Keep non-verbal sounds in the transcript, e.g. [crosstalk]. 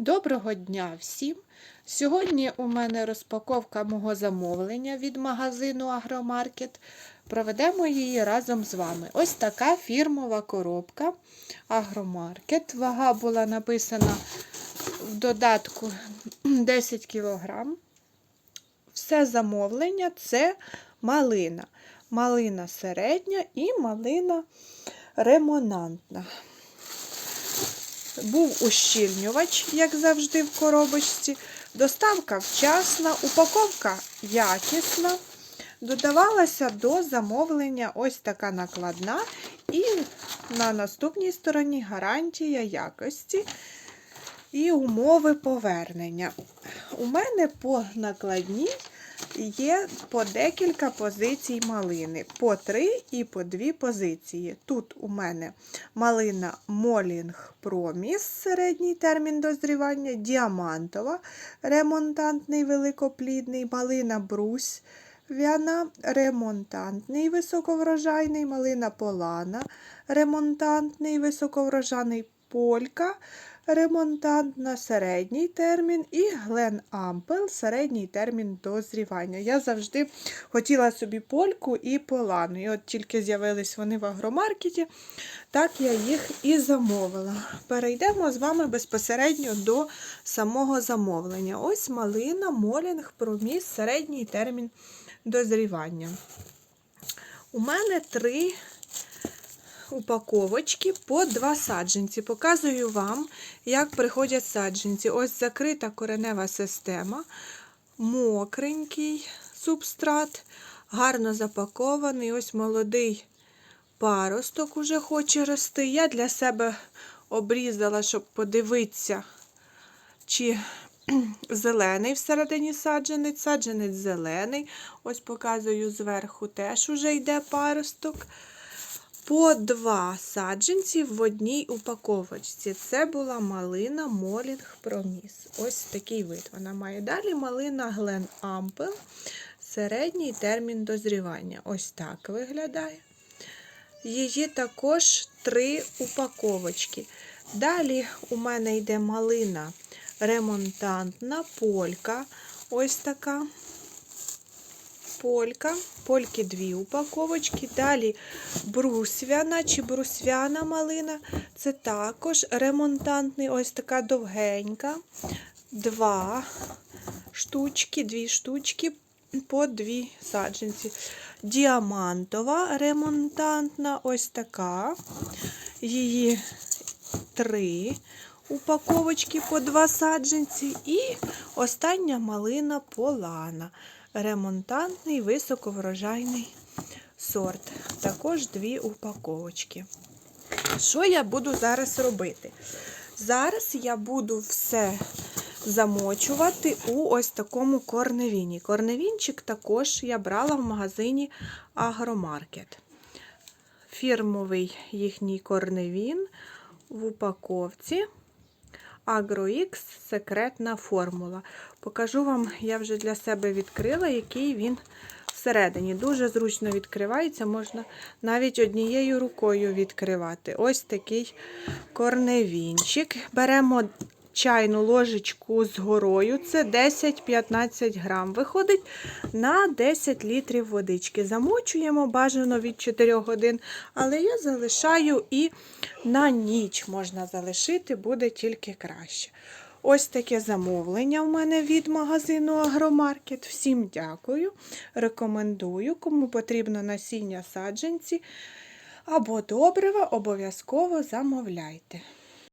Доброго дня всім! Сьогодні у мене розпаковка мого замовлення від магазину Агромаркет. Проведемо її разом з вами. Ось така фірмова коробка Агромаркет. Вага була написана в додатку 10 кг. Все замовлення це малина. Малина середня і малина ремонантна. Був ущільнювач, як завжди, в коробочці. Доставка вчасна, упаковка якісна. Додавалася до замовлення ось така накладна, і на наступній стороні гарантія якості і умови повернення. У мене по накладній є по декілька позицій малини, по три і по дві позиції. Тут у мене малина Молінг Проміс, середній термін дозрівання, діамантова, ремонтантний великоплідний, малина Брусь. Вяна ремонтантний високоврожайний, малина полана, ремонтантний високоврожайний полька, ремонтантна середній термін і Глен Ампел середній термін дозрівання. Я завжди хотіла собі польку і полану. І от тільки з'явились вони в агромаркеті, так я їх і замовила. Перейдемо з вами безпосередньо до самого замовлення. Ось малина, молінг, проміс, середній термін дозрівання. У мене три упаковочки по два саджанці. Показую вам, як приходять саджанці. Ось закрита коренева система, мокренький субстрат, гарно запакований. Ось молодий паросток уже хоче рости. Я для себе обрізала, щоб подивитися, чи [clears throat] зелений всередині саджанець, саджанець зелений. Ось показую зверху теж уже йде паросток. По два саджанці в одній упаковочці. Це була малина Молінг Проміс. Ось такий вид вона має. Далі малина Глен Ампел. Середній термін дозрівання. Ось так виглядає. Її також три упаковочки. Далі у мене йде малина ремонтантна полька. Ось така полька. Польки дві упаковочки. Далі брусвяна чи брусвяна малина. Це також ремонтантний, ось така довгенька. Два штучки, дві штучки по дві саджанці. Діамантова ремонтантна, ось така. Її три упаковочки по два саджанці. І остання малина полана. Ремонтантний високоврожайний сорт. Також дві упаковочки. Що я буду зараз робити? Зараз я буду все замочувати у ось такому корневіні. Корневінчик також я брала в магазині Агромаркет. Фірмовий їхній корневін в упаковці. AgroX секретна формула. Покажу вам, я вже для себе відкрила, який він всередині. Дуже зручно відкривається, можна навіть однією рукою відкривати. Ось такий корневінчик. Беремо чайну ложечку з горою, це 10-15 грам. Виходить на 10 літрів водички. Замочуємо бажано від 4 годин, але я залишаю і на ніч можна залишити, буде тільки краще. Ось таке замовлення в мене від магазину Агромаркет. Всім дякую. Рекомендую, кому потрібно насіння саджанці або добрива, обов'язково замовляйте.